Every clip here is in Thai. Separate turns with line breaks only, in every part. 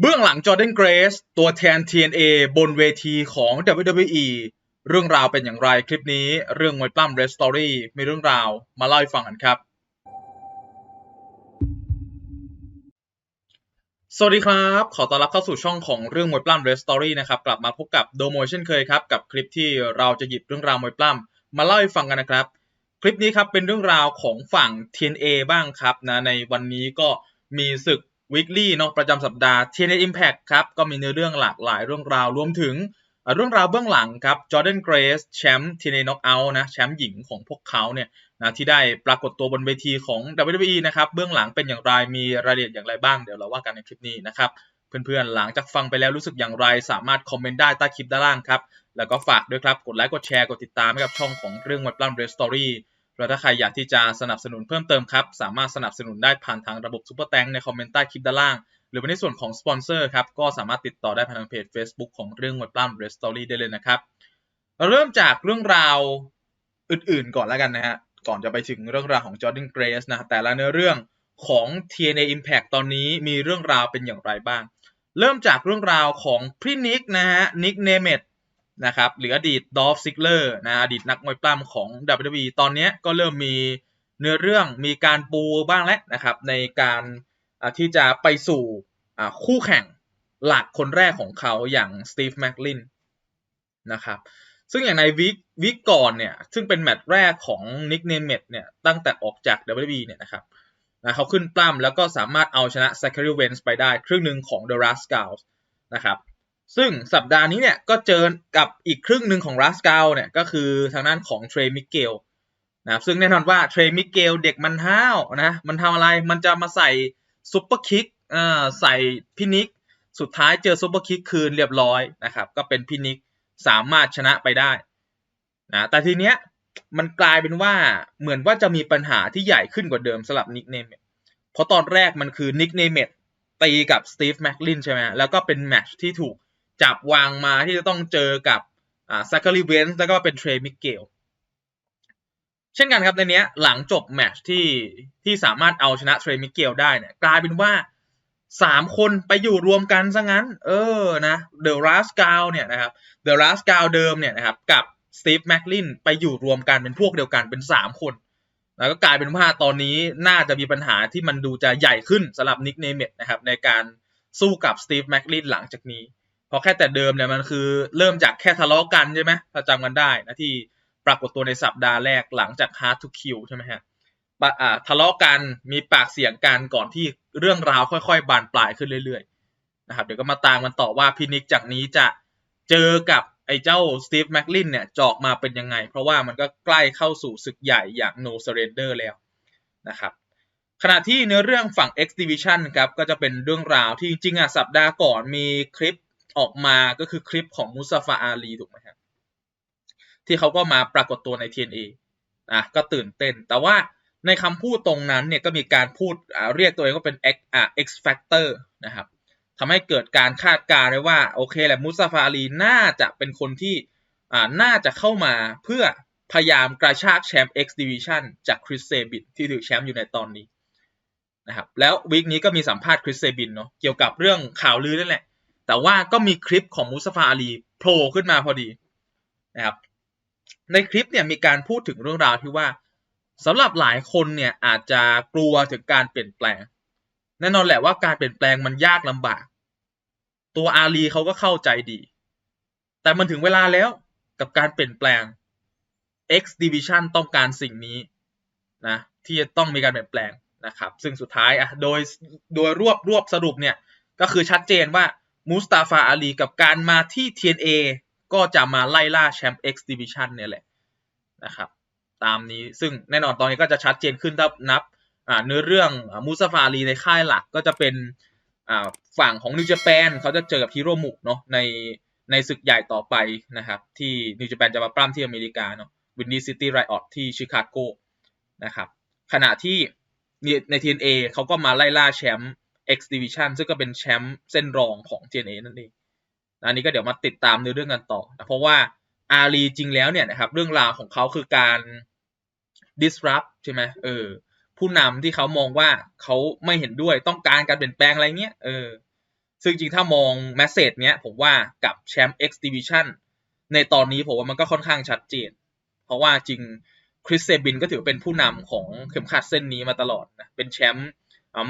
เบื้องหลังจอร์แดนเกรสตัวแทน TNA บนเวทีของ WWE เรื่องราวเป็นอย่างไรคลิปนี้เรื่องมวยปล้ำเรสตอรี่มีเรื่องราวมาเล่าให้ฟังกันครับ สวัสดีครับ ขอต้อนรับเข้าสู่ช่องของเรื่องมวยปล้ำเรสตอรี่นะครับ กลับมาพบกับโดโมเช่นเคยครับ กับคลิปที่เราจะหยิบเรื่องราวมวยปล้ำมาเล่าให้ฟังกันนะครับ คลิปนี้ครับเป็นเรื่องราวของฝั่ง TNA บ้างครับนะในวันนี้ก็มีศึก weekly เนาะประจำสัปดาห์ TNA Impact ครับก็มีเนื้อเรื่องหลากหลายเรื่องราวรวมถึงเอ่อเรื่องราวเบื้องหลังครับจอร์แดนเกรสแชมป์ TNA Knockout นะแชมป์หญิงของพวกเขาเนี่ยนะที่ได้ปรากฏตัวบนเวทีของ WWE นะครับเบื้องหลังเป็นอย่างไรมีรายละเอียดอย่างไรบ้างเดี๋ยวเราว่ากันในคลิปนี้นะครับเพื่อนๆหลังจากฟังไปแล้วรู้สึกอย่างไร สามารถคอมเมนต์ได้ใต้คลิปด้านล่างครับแล้วก็ฝากด้วยครับกดไลค์กดแชร์กดติดตามให้กับช่องของเรื่องวัดปล้ำเรสตอรี่ แล้วถ้าใครอยากที่จะสนับสนุนเพิ่มเติมครับ สามารถสนับสนุนได้ผ่านทางระบบซุปเปอร์แตงในคอมเมนต์ใต้คลิปด้านล่าง หรือในส่วนของสปอนเซอร์ครับ ก็สามารถติดต่อได้ผ่านทางเพจ Facebook ของเรื่องวัดปล้ำเรสตอรี่ได้เลยนะครับเริ่มจากเรื่องราวอื่นๆก่อนแล้วกันนะฮะ ก่อนจะไปถึงเรื่องราวของจอร์ a นเกรสนะแต่ละเนื้อเรื่องของ TNA Impact ตอนนี้มีเรื่องราวเป็นอย่างไรบ้าง เริ่มจากเรื่องราวของพี่นิกนะฮะนิกเนเมต นะครับหรืออดีตดอฟซิกเลอร์นะอดีตนักมวยปล้ำของ WWE ตอนนี้ก็เริ่มมีเนื้อเรื่องมีการปูบ้างแล้วนะครับ ในการที่จะไปสู่คู่แข่งหลักคนแรกของเขาอย่างสตีฟแม็กลินนะครับซึ่งอย่างในวิกวิกก่อนเนี่ยซึ่งเป็นแมตช์แรกของนิกเนมเมตเนี่ยตั้งแต่ออกจาก WWE เนี่ยนะครับนะเขาขึ้นปล้ำแล้วก็สามารถเอาชนะ z a c h a r y Wentz ไปได้ครึ่งหนึ่งของ The Rascals นะครับ ซึ่งสัปดาห์นี้เนี่ยก็เจอกับอีกครึ่งหนึ่งของ Rascal เนี่ยก็คือทางด้านของเทรมิเกลนะซึ่งแน่นอนว่าเทรมิเกลเด็กมันห้าวนะมันทำอะไรมันจะมาใส่ซุปเปอร์คิกอ่อใส่พินิกสุดท้ายเจอซุปเปอร์คิกคืนเรียบร้อยนะครับก็เป็นพินิกสามารถชนะไปได้นะแต่ทีเนี้ยมันกลายเป็นว่าเหมือนว่าจะมีปัญหาที่ใหญ่ขึ้นกว่าเดิมสำหรับนิกเนมเพราะตอนแรกมันคือนิกเนเมตตีกับสตีฟแม็กลินใช่ไหมแล้วก็เป็นแมตช์ที่ถูก จับวางมาที่จะต้องเจอกับอ่าซักคารีเวนส์แล้วก็เป็นเทรมิเกลเช่นกันครับในเนี้ยหลังจบแมตช์ที่ที่สามารถเอาชนะเทรมิเกลได้เนี่ยกลายเป็นว่าสามคนไปอยู่รวมกันซะงั้น เออนะเดอะราสกาวเนี่ยนะครับเดอะราสกาวเดิมเนี่ยนะครับกับสตีฟแม็กลินไปอยู่รวมกันเป็นพวกเดียวกันเป็นสามคน แล้วก็กลายเป็นว่าตอนนี้น่าจะมีปัญหาที่มันดูจะใหญ่ขึ้นสำหรับนิกเนเมตนะครับในการสู้กับสตีฟแม็กลินหลังจากนี้ เพราะแค่แต่เดิมเนี่ยมันคือเริ่มจากแค่ทะเลาะกันใช่ไหมถ้าจำกันได้นะที่ปรากฏตัวในสัปดาห์แรกหลังจาก Hard to Kill ใช่ไหมฮะปะอ่าทะเลาะกันมีปากเสียงกันก่อนที่เรื่องราวค่อยๆ บานปลายขึ้นเรื่อยๆนะครับเดี๋ยวก็มาตามกันต่อว่าพินิกจากนี้จะเจอกับไอ้เจ้าสตีฟแม็กลินเนี่ยจอกมาเป็นยังไง เพราะว่ามันก็ใกล้เข้าสู่ศึกใหญ่อย่าง No Surrender แล้วนะครับขณะที่เนื้อเรื่องฝั่ง X Division ครับก็จะเป็นเรื่องราวที่จริงๆอะสัปดาห์ก่อนมีคลิป ออกมาก็คือคลิปของมุสฟาอาลีถูกไหมครับที่เขาก็มาปรากฏตัวใน TNA นะก็ตื่นเต้น แต่ว่าในคำพูดตรงนั้นเนี่ยก็มีการพูดอ่าเรียกตัวเองว่าเป็น X อ่า X Factor นะครับทำให้เกิดการคาดการณ์ได้ว่าโอเคแหละมุสฟาอาลีน่าจะเป็นคนที่อ่าน่าจะเข้ามาเพื่อพยายามกระชากแชมป์ X Division จากคริสเซบินที่ถือแชมป์อยู่ในตอนนี้นะครับแล้ววีคนี้ก็มีสัมภาษณ์คริสเซบินเนาะเกี่ยวกับเรื่องข่าวลือนั่นแหละ แต่ว่าก็มีคลิปของมุสฟาอาลีโผล่ขึ้นมาพอดีนะครับในคลิปเนี่ยมีการพูดถึงเรื่องราวที่ว่าสำหรับหลายคนเนี่ยอาจจะกลัวถึงการเปลี่ยนแปลง แน่นอนแหละว่าการเปลี่ยนแปลงมันยากลำบาก ตัวอาลีเขาก็เข้าใจดี แต่มันถึงเวลาแล้วกับการเปลี่ยนแปลง X Division ต้องการสิ่งนี้นะที่จะต้องมีการเปลี่ยนแปลงนะครับ ซึ่งสุดท้ายอะโดยโดยรวบรวบสรุปเนี่ยก็คือชัดเจนว่า มูสตาฟาอาลีกับการมาที่ TNA ก็จะมาไล่ล่าแชมป์ X Division เนี่ยแหละนะครับตามนี้ซึ่งแน่นอนตอนนี้ก็จะชัดเจนขึ้นถ้านับเนื้อเรื่องมูสฟาอาลีในค่ายหลักก็จะเป็นฝั่งของนิวจแปนเขาจะเจอกับฮิโรมุเนาะในในศึกใหญ่ต่อไปนะครับ ที่นิวจแปนจะมาปล้ำที่อเมริกาเนาะวินดี้ซิตี้ไรออตที่ชิคาโกนะครับขณะที่ใน TNA เขาก็มาไล่ล่าแชมป์ X Division ซึ่งก็เป็นแชมป์เส้นรองของ TNA นั่นเองอันนี้ก็เดี๋ยวมาติดตามในเรื่องกันต่อนะเพราะว่าอารีจริงแล้วเนี่ยนะครับเรื่องราวของเขาคือการ disrupt ใช่ไหมเออ ผู้นำที่เขามองว่าเขาไม่เห็นด้วยต้องการการเปลี่ยนแปลงอะไรเงี้ยเออซึ่งจริงถ้ามองแมสเซจเนี้ยผมว่ากับแชมป์ X Division ในตอนนี้ผมว่ามันก็ค่อนข้างชัดเจน เพราะว่าจริงคริสเซบินก็ถือเป็นผู้นำของเข็มขัดเส้นนี้มาตลอดนะเป็นแชมป์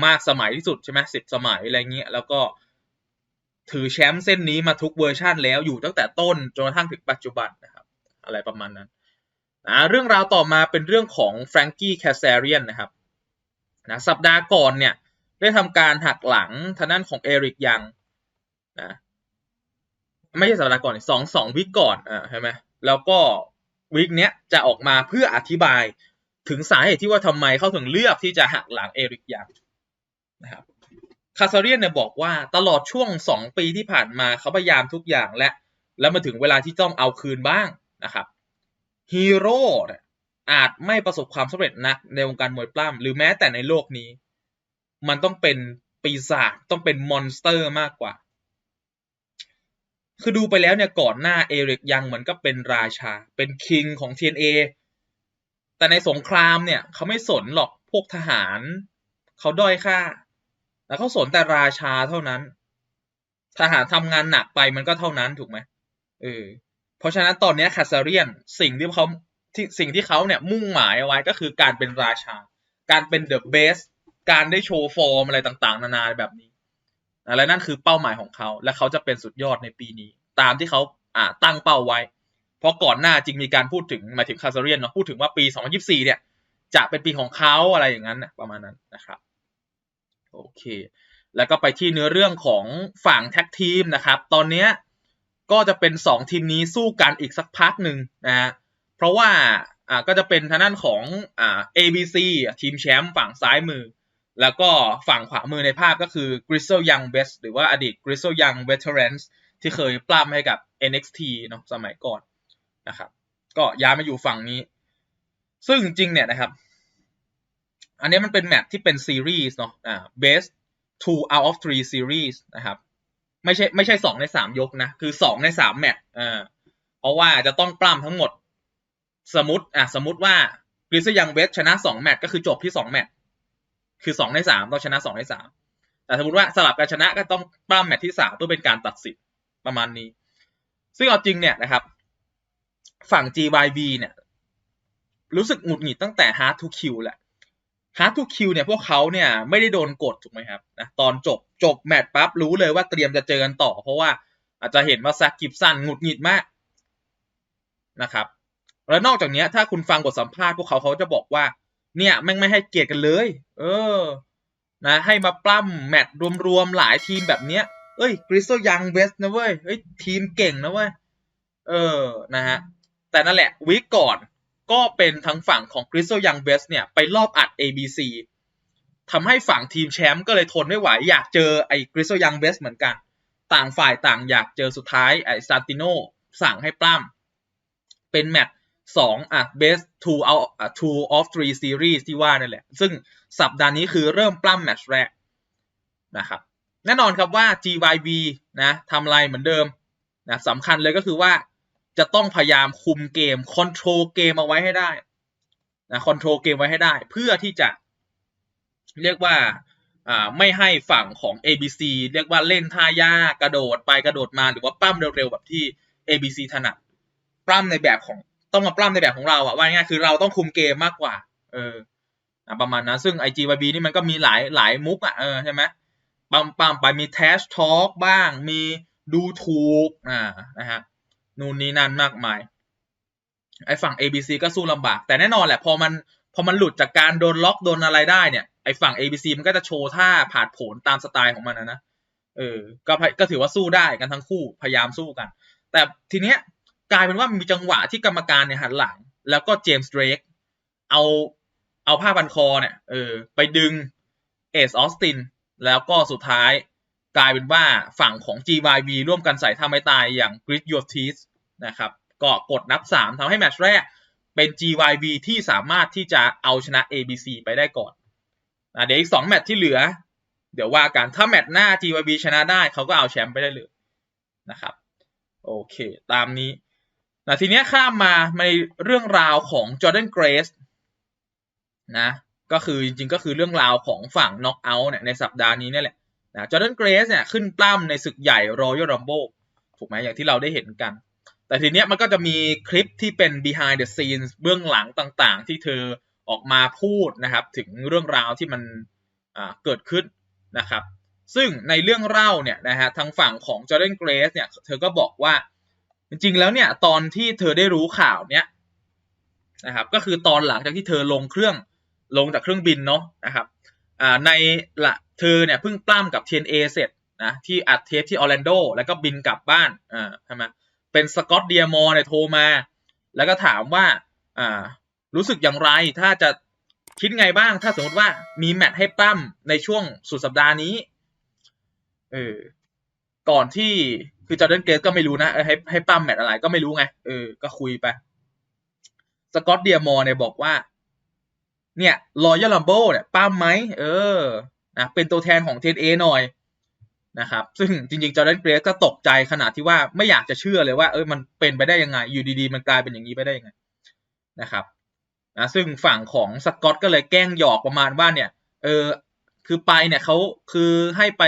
มากสมัยที่สุดใช่ไหมสิบสมัยอะไรเงี้ยแล้วก็ถือแชมป์เส้นนี้มาทุกเวอร์ชันแล้วอยู่ตั้งแต่ต้นจนกระทั่งถึงปัจจุบันนะครับ อะไรประมาณนั้นนะเรื่องราวต่อมาเป็นเรื่องของแฟรงกี้แคสเซเรียนนะครับนะสัปดาห์ก่อนเนี่ยได้ทำการหักหลังทางด้านของเอริกยังนะไม่ใช่สัปดาห์ก่อนสองสองวิกก่อนอ่าใช่ไหมแล้วก็วิกเนี้ยจะออกมาเพื่ออธิบายถึงสาเหตุที่ว่าทำไมเขาถึงเลือกที่จะหักหลังเอริกยัง นะครับคาซาเรียนเนี่ยบอกว่าตลอดช่วงสองปีที่ผ่านมาเขาพยายามทุกอย่างและ แล้วมาถึงเวลาที่ต้องเอาคืนบ้างนะครับฮีโร่อาจไม่ประสบความสำเร็จนักในวงการมวยปล้ำหรือแม้แต่ในโลกนี้ มันต้องเป็นปีศาจต้องเป็นมอนสเตอร์มากกว่า คือดูไปแล้วเนี่ยก่อนหน้าเอริกยังเหมือนก็เป็นราชา เป็นคิงของ TNA แต่ในสงครามเนี่ยเขาไม่สนหรอกพวกทหาร เขาด้อยค่า แล้วเขาสนแต่ราชาเท่านั้น ทหารทำงานหนักไปมันก็เท่านั้นถูกไหมเออเพราะฉะนั้นตอนนี้คาซาเรียนสิ่งที่เขาที่สิ่งที่เขาเนี่ยมุ่งหมายเอาไว้ก็คือการเป็นราชา การเป็นเดอะเบสการได้โชว์ฟอร์มอะไรต่างๆ นานาแบบนี้และนั่นคือเป้าหมายของเขา และเขาจะเป็นสุดยอดในปีนี้ ตามที่เขาอ่าตั้งเป้าไว้ เพราะก่อนหน้าจริงมีการพูดถึงหมายถึงคาซาเรียนเนาะพูดถึงว่าปี 2024 เนี่ย จะเป็นปีของเขาอะไรอย่างนั้นนะประมาณนั้นนะครับ โอเคแล้วก็ไปที่เนื้อเรื่องของฝั่งแท็กทีมนะครับ ตอนนี้ก็จะเป็น 2 ทีมนี้สู้กันอีกสักพักหนึ่งนะฮะเพราะว่าอ่าก็จะเป็นทางด้านของอ่า ABC ทีมแชมป์ฝั่งซ้ายมือ แล้วก็ฝั่งขวามือในภาพก็คือ Grizzle Young Best หรือว่าอดีต Grizzle Young Veterans ที่เคยปล้ำให้กับ NXT เนาะสมัยก่อนนะครับ ก็ย้ายมาอยู่ฝั่งนี้ ซึ่งจริงเนี่ยนะครับ อันนี้มันเป็นแมตที่เป็นซีรีส์เนาะอ่า best two out of three series นะครับ ไม่ใช่ไม่ใช่สองในสามยกนะ คือสองในสามแมตช์อ่าเพราะว่าจะต้องปล้ำทั้งหมด สมมติอะสมมติว่ากริซยังเวสชนะสองแมตช์ก็คือจบที่สองแมตช์คือสองในสามต้องชนะสองในสามแต่สมมติว่าสลับกันชนะก็ต้องปล้ำแมตช์ที่สามเพื่อเป็นการตัดสินประมาณนี้ ซึ่งเอาจริงเนี่ยนะครับ ฝั่ง GYV เนี่ย รู้สึกหงุดหงิดตั้งแต่ Hard to Kill แหละ Hard to Kill เนี่ยพวกเขาเนี่ยไม่ได้โดนกดถูกไหมครับนะตอนจบจบแมตช์ปั๊บรู้เลยว่าเตรียมจะเจอกันต่อ เพราะว่าอาจจะเห็นว่าแซกกิฟสันหงุดหงิดมากนะครับ แล้วนอกจากนี้ถ้าคุณฟังบทสัมภาษณ์พวกเขาเขาจะบอกว่า เนี่ยแม่งไม่ให้เกียรติกันเลย เออ นะ ให้มาปล้ำแมตช์รวมๆหลายทีมแบบเนี้ย เอ้ยกริสโซยังเวสนะเว้ยเฮ้ยทีมเก่งนะเว้ยเออนะฮะแต่นั่นแหละวีคก่อน ก็เป็นทั้งฝั่งของ Crystal Young Best เนี่ยไปรอบอัด ABC ทำให้ฝั่งทีมแชมป์ก็เลยทนไม่ไหว อยากเจอไอ้ Crystal Young Best เหมือนกัน ต่างฝ่ายต่างอยากเจอสุดท้ายไอ้ซานติโนสั่งให้ปล้ำเป็นแมตช์สองอะ best two out อะ two of three series ที่ว่านั่นแหละ ซึ่งสัปดาห์นี้คือเริ่มปล้ำแมตช์แรกนะครับ แน่นอนครับว่า GYV นะทำอะไรเหมือนเดิมนะสำคัญเลยก็คือว่า จะต้องพยายามคุมเกมคอนโทรลเกมเอาไว้ให้ได้นะคอนโทรลเกมไว้ให้ได้ เพื่อที่จะ เรียกว่าไม่ให้ฝั่งของ ABC เรียกว่าเล่นท่ายากกระโดดไปกระโดดมาหรือว่าปั้มเร็วๆแบบที่ ABC ถนัดปล้ำในแบบของต้องมาปล้ำในแบบของเราอะว่าง่ายคือเราต้องคุมเกมมากกว่า เออประมาณนั้นซึ่ง IGYB นี่มันก็มีหลายหลายมุกอะเออใช่ไหมปั๊มปั๊มไปมีแทชทอล์กบ้าง มีดูถูกอ่านะฮะ นู่นนี่นั่นมากมาย ไอ้ฝั่ง ABC ก็สู้ลำบาก แต่แน่นอนแหละ พอมันพอมันหลุดจากการโดนล็อกโดนอะไรได้เนี่ยไอ้ฝั่ง ABC มันก็จะโชว์ท่าผาดโผลตามสไตล์ของมันนะนะเออ ก็ก็ถือว่าสู้ได้กันทั้งคู่พยายามสู้กัน แต่ทีเนี้ยกลายเป็นว่ามีจังหวะที่กรรมการเนี่ยหันหลัง แล้วก็เจมส์เดรกเอาเอาผ้าพันคอเนี่ยเออไปดึงเอสออสตินแล้วก็สุดท้าย กลายเป็นว่าฝั่งของ GYV ร่วมกันใส่ท่าไม้ตายอย่าง Grit Your Teeth นะครับก็กดนับ 3ทำให้แมตช์แรกเป็น GYV ที่สามารถที่จะเอาชนะ ABC ไปได้ก่อนนะเดี๋ยวอีก 2 แมตช์ที่เหลือ เดี๋ยวว่ากัน ถ้าแมตช์หน้า GYV ชนะได้เขาก็เอาแชมป์ไปได้เลยนะครับโอเค ตามนี้นะทีนี้ข้ามมาในเรื่องราวของ Jordan Grace นะก็คือจริงๆก็คือเรื่องราวของฝั่ง Knockout เนี่ยในสัปดาห์นี้นี่แหละ นะจอร์แดนเกรสเนี่ยขึ้นปล้ำในศึกใหญ่ Royal Rumble ถูกไหมอย่างที่เราได้เห็นกัน แต่ทีเนี้ยมันก็จะมีคลิปที่เป็น behind the scenes เบื้องหลังต่างๆ ที่เธอออกมาพูดนะครับ ถึงเรื่องราวที่มันเกิดขึ้นนะครับ ซึ่งในเรื่องเล่าเนี่ยนะฮะทางฝั่งของจอร์แดนเกรสเนี่ยเธอก็บอกว่าจริงๆแล้วเนี่ยตอนที่เธอได้รู้ข่าวเนี้ยนะครับก็คือตอนหลังจากที่เธอลงเครื่องลงจากเครื่องบินเนาะนะครับ ในละเธอเนี่ยเพิ่งปล้ำกับ TNA เสร็จนะที่อัดเทปที่ออร์แลนโดแล้วก็บินกลับบ้านอ่าใช่ไหมเป็นสกอตเดียมอร์เนี่ยโทรมา แล้วก็ถามว่าอ่ารู้สึกอย่างไรถ้าจะคิดไงบ้างถ้าสมมติว่ามีแมตช์ให้ปล้ำในช่วงสุดสัปดาห์นี้เออก่อนที่คือจอร์แดนเกสก็ไม่รู้นะให้ให้ปั้มแมตช์อะไรก็ไม่รู้ไงเออก็คุยไปสกอตเดียมอร์เนี่ยบอกว่า เนี่ยรอยัลลัมโบเนี่ยปั้มไหมเออนะเป็นตัวแทนของเทนเอหน่อยนะครับซึ่งจริงๆจอร์แดนเกรสก็ตกใจขนาดที่ว่าไม่อยากจะเชื่อเลยว่าเออมันเป็นไปได้ยังไง อยู่ดีๆ มันกลายเป็นอย่างนี้ไปได้ยังไงนะครับนะซึ่งฝั่งของสกอตก็เลยแกล้งหยอกประมาณว่าเนี่ยเออคือไปเนี่ยเขาคือให้ไป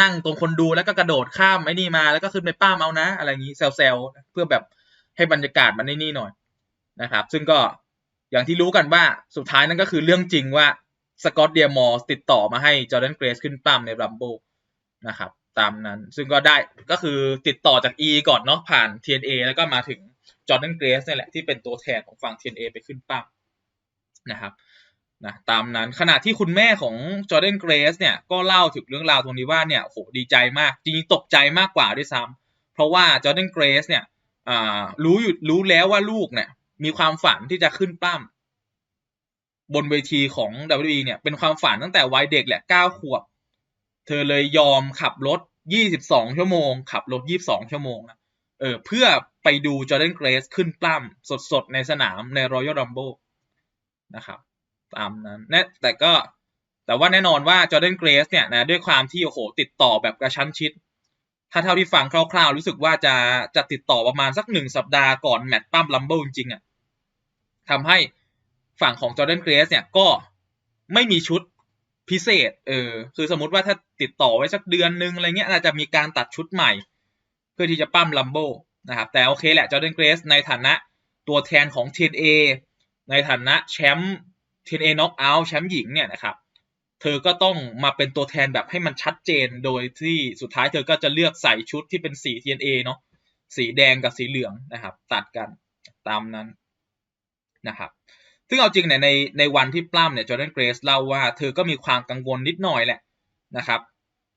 นั่งตรงคนดูแล้วก็กระโดดข้ามไอ้นี่มาแล้วก็ขึ้นไปป้ามเอานะ อะไรอย่างนี้แซวๆเพื่อแบบให้บรรยากาศมันนี่หน่อยนะครับ ซึ่งก็ อย่างที่รู้กันว่าสุดท้ายนั่นก็คือเรื่องจริงว่าสกอตเดียมอร์ติดต่อมาให้จอร์แดนเกรสขึ้นปั้มในรัมโบนะครับตามนั้นซึ่งก็ได้ก็คือติดต่อจาก E ก่อนเนาะผ่าน TNA แล้วก็มาถึงจอร์แดนเกรสนี่แหละที่เป็นตัวแทนของฝั่ง TNA ไปขึ้นปั้มนะครับนะตามนั้นขณะที่คุณแม่ของจอร์แดนเกรสเนี่ยก็เล่าถึงเรื่องราวตรงนี้ว่าเนี่ยโหดีใจมากจริงๆตกใจมากกว่าด้วยซ้ำเพราะว่าจอร์แดนเกรสเนี่ยรู้อยู่รู้แล้วว่าลูกเนี่ย มีความฝันที่จะขึ้นปั้มบนเวทีของ WWE เนี่ย เป็นความฝันตั้งแต่วัยเด็กแหละ 9 ขวบ เธอเลยยอมขับรถ 22 ชั่วโมง ขับรถ 22 ชั่วโมงนะเออ เพื่อไปดูจอร์แดนเกรสขึ้นปล้ำสดๆ ในสนามใน Royal Rumble นะครับ ตามนั้นแน่แต่ก็แต่ว่าแน่นอนว่าจอร์แดนเกรสเนี่ยนะด้วยความที่โอ้โหติดต่อแบบกระชั้นชิด ถ้าเท่าที่ฟังคร่าวๆ รู้สึกว่าจะจะติดต่อประมาณสักหนึ่งสัปดาห์ก่อนแมตช์ปั้มลัมเบิลจริงๆอะ ทำให้ฝั่งของจอร์แดนเกรสเนี่ยก็ไม่มีชุดพิเศษ เออ คือสมมติว่าถ้าติดต่อไว้สักเดือนนึงอะไรเงี้ยอาจจะมีการตัดชุดใหม่ เพื่อที่จะปั้มลัมโบนะครับ แต่โอเคแหละจอร์แดนเกรสในฐานะตัวแทนของ TNA ในฐานะแชมป์ TNA Knockout แชมป์หญิงเนี่ยนะครับ เธอก็ต้องมาเป็นตัวแทนแบบให้มันชัดเจน โดยที่สุดท้ายเธอก็จะเลือกใส่ชุดที่เป็นสี TNA เนาะ สีแดงกับสีเหลืองนะครับ ตัดกันตามนั้น นะครับซึ่งเอาจริงเนี่ยในในวันที่ปล้ำเนี่ยจอร์แดนเกรสเล่าว่าเธอก็มีความกังวลนิดหน่อยแหละนะครับ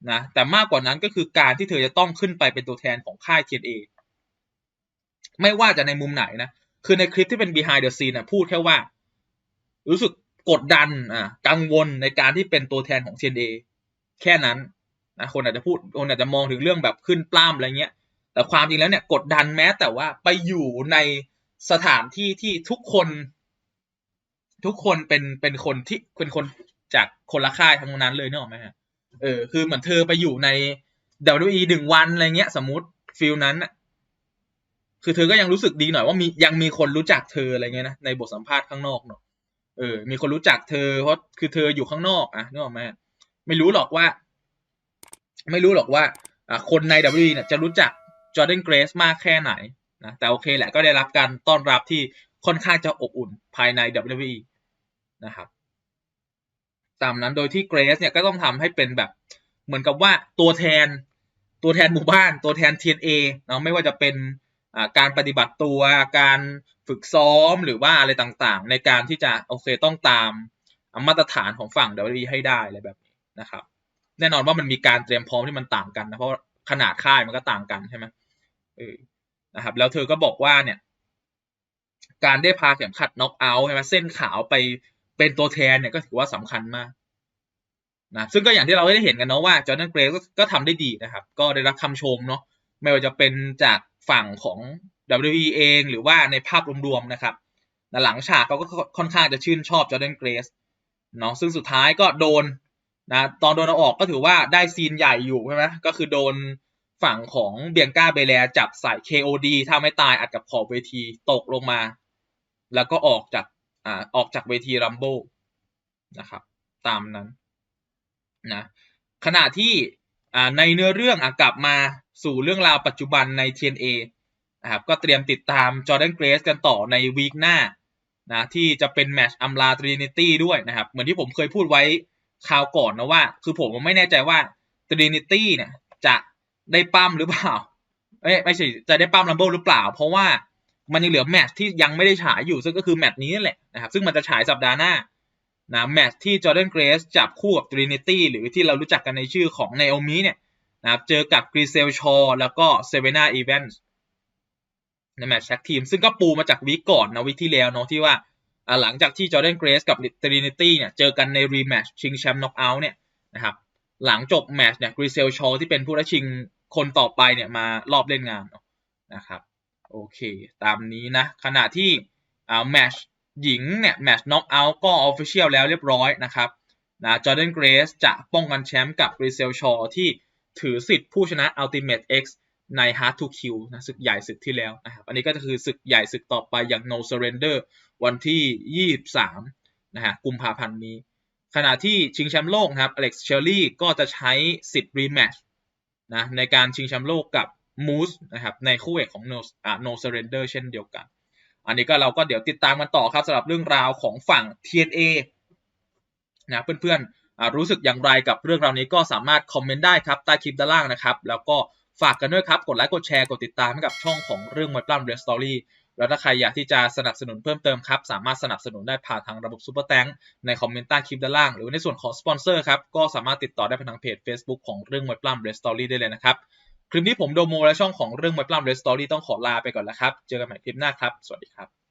นะแต่มากกว่านั้นก็คือการที่เธอจะต้องขึ้นไปเป็นตัวแทนของค่าย TNA ไม่ว่าจะในมุมไหนนะ คือในคลิปที่เป็น behind the scene นะพูดแค่ว่า รู้สึกกดดันอ่ากังวลในการที่เป็นตัวแทนของ TNA แค่นั้นนะคนอาจจะพูดคนอาจจะมองถึงเรื่องแบบขึ้นปล้ำอะไรเงี้ย แต่ความจริงแล้วเนี่ยกดดันแม้แต่ว่าไปอยู่ใน สถานที่ที่ทุกคนทุกคนเป็นเป็นคนที่เป็นคนจากคนละค่ายทั้งนั้นเลยเนอะไหมฮะเออคือเหมือนเธอไปอยู่ใน WWE หนึ่งวันอะไรเงี้ย สมมติฟิลนั้นอะคือเธอก็ยังรู้สึกดีหน่อยว่ามียังมีคนรู้จักเธออะไรเงี้ยนะในบทสัมภาษณ์ข้างนอกเนาะเออ มีคนรู้จักเธอเพราะคือเธออยู่ข้างนอกอะนึกออกไหมไม่รู้หรอกว่า ไม่รู้หรอกว่า อ่าคนใน WWE เนี่ยจะรู้จักจอร์แดนเกรสมากแค่ไหน นะแต่โอเคแหละก็ได้รับการต้อนรับที่ค่อนข้างจะอบอุ่นภายใน WWE นะครับ ตามนั้นโดยที่เกรซเนี่ยก็ต้องทำให้เป็นแบบเหมือนกับว่าตัวแทนตัวแทนหมู่บ้าน ตัวแทน TNA เนาะไม่ว่าจะเป็นการปฏิบัติตัวการฝึกซ้อมหรือว่าอะไรต่างๆ ในการที่จะโอเคต้องตามมาตรฐานของฝั่ง WWE ให้ได้อะไรแบบนี้นะครับ แน่นอนว่ามันมีการเตรียมพร้อมที่มันต่างกันนะเพราะขนาดค่ายมันก็ต่างกันใช่ไหมเออ นะครับแล้วเธอก็บอกว่าเนี่ย การได้พาเข็มขัดน็อกเอาท์ใช่ไหมเส้นขาวไปเป็นตัวแทนเนี่ยก็ถือว่าสำคัญมากนะซึ่งก็อย่างที่เราได้เห็นกันเนาะว่าจอร์แดนเกรก็ก็ทำได้ดีนะครับ ก็ได้รับคำชมเนาะไม่ว่าจะเป็นจากฝั่งของ WWE เองหรือว่าในภาพรวมๆนะครับหลังฉากเขาก็ค่อนข้างจะชื่นชอบจอร์แดนเกรสเนาะซึ่งสุดท้ายก็โดนนะตอนโดนเอาออกก็ถือว่าได้ซีนใหญ่อยู่ใช่ไหมก็คือโดน ฝั่งของเบียงก้าเบเลจับใส่ KOD ถ้าไม่ตายอัดกับขอบเวทีตกลงมา แล้วก็ออกจากอ่าออกจากเวทีรัมโบนะครับ ตามนั้นนะขณะที่ในเนื้อเรื่องกลับมาสู่เรื่องราวปัจจุบันใน TNA นะครับก็เตรียมติดตามจอร์แดนเกรสกันต่อในวีคหน้านะที่จะเป็นแมชอัมลาทรินิตี้ด้วยนะครับ เหมือนที่ผมเคยพูดไว้คราวก่อนนะว่า คือผมไม่แน่ใจว่าทรินิตี้เนี่ยจะ ได้ปั้มหรือเปล่าเอ้ไม่ใช่จะได้ปั้มลัมเบิลหรือเปล่า เพราะว่ามันยังเหลือแมตช์ที่ยังไม่ได้ฉายอยู่ซึ่งก็คือแมตช์นี้นั่นแหละนะครับซึ่งมันจะฉายสัปดาห์หน้านะแมตช์ที่จอร์แดนเกรสจับคู่กับทรินิตี้หรือที่เรารู้จักกันในชื่อของไนโอมิเนี่ยนะครับเจอกับกรีเซลชอแล้วก็เซเวนาอีเวนส์ในแมตช์แท็กทีม ซึ่งก็ปูมาจากวีก่อนนะวีที่แล้วเนาะที่ว่าหลังจากที่จอร์แดนเกรสกับทรินิตี้เนี่ยเจอกันในรีแมตช์ชิงแชมป์น็อกเอาท์เนี่ยนะครับ หลังจบแมตช์เนี่ยกรีเซลชอที่เป็นผู้รัชิงคนต่อไปเนี่ยมารอบเล่นงานนะครับโอเค ตามนี้นะ ขณะที่อ่าแมตช์หญิงเนี่ยแมตช์น็อกเอาท์ก็ออฟฟิเชียลแล้วเรียบร้อยนะครับนะจอร์แดนเกรสจะป้องกันแชมป์กับกรีเซลชอที่ถือสิทธิ์ผู้ชนะ Ultimate X ใน Hard to Kill นะศึกใหญ่ศึกที่แล้วนะครับ อันนี้ก็จะคือศึกใหญ่ศึกต่อไปอย่าง No Surrender วันที่ 23 นะฮะกุมภาพันธ์นี้ ขณะที่ชิงแชมป์โลกนะครับอเล็กซ์เชอร์รี่ก็จะใช้สิทธิ์รีแมชนะในการชิงแชมป์โลกกับมูสนะครับในคู่เอกของ No อ่า No Surrender เช่นเดียวกัน อันนี้ก็เราก็เดี๋ยวติดตามกันต่อครับสำหรับเรื่องราวของฝั่ง TNA นะเพื่อนๆรู้สึกอย่างไรกับเรื่องราวนี้ก็สามารถคอมเมนต์ได้ครับใต้คลิปด้านล่างนะครับ แล้วก็ฝากกันด้วยครับ กดไลค์กดแชร์กดติดตามให้กับช่องของเรื่องมวยปล้ำเรสตอรี่ แล้วถ้าใครอยากที่จะสนับสนุนเพิ่มเติมครับ สามารถสนับสนุนได้ผ่านทางระบบซูเปอร์แตงในคอมเมนต์ใต้คลิปด้านล่าง หรือในส่วนของสปอนเซอร์ครับ ก็สามารถติดต่อได้ผ่านทางเพจ Facebook ของเรื่องมวยปล้ำเรสตอรี่ได้เลยนะครับ คลิปนี้ผมโดโมและช่องของเรื่องมวยปล้ำเรสตอรี่ต้องขอลาไปก่อนแล้วครับ เจอกันใหม่คลิปหน้าครับ สวัสดีครับ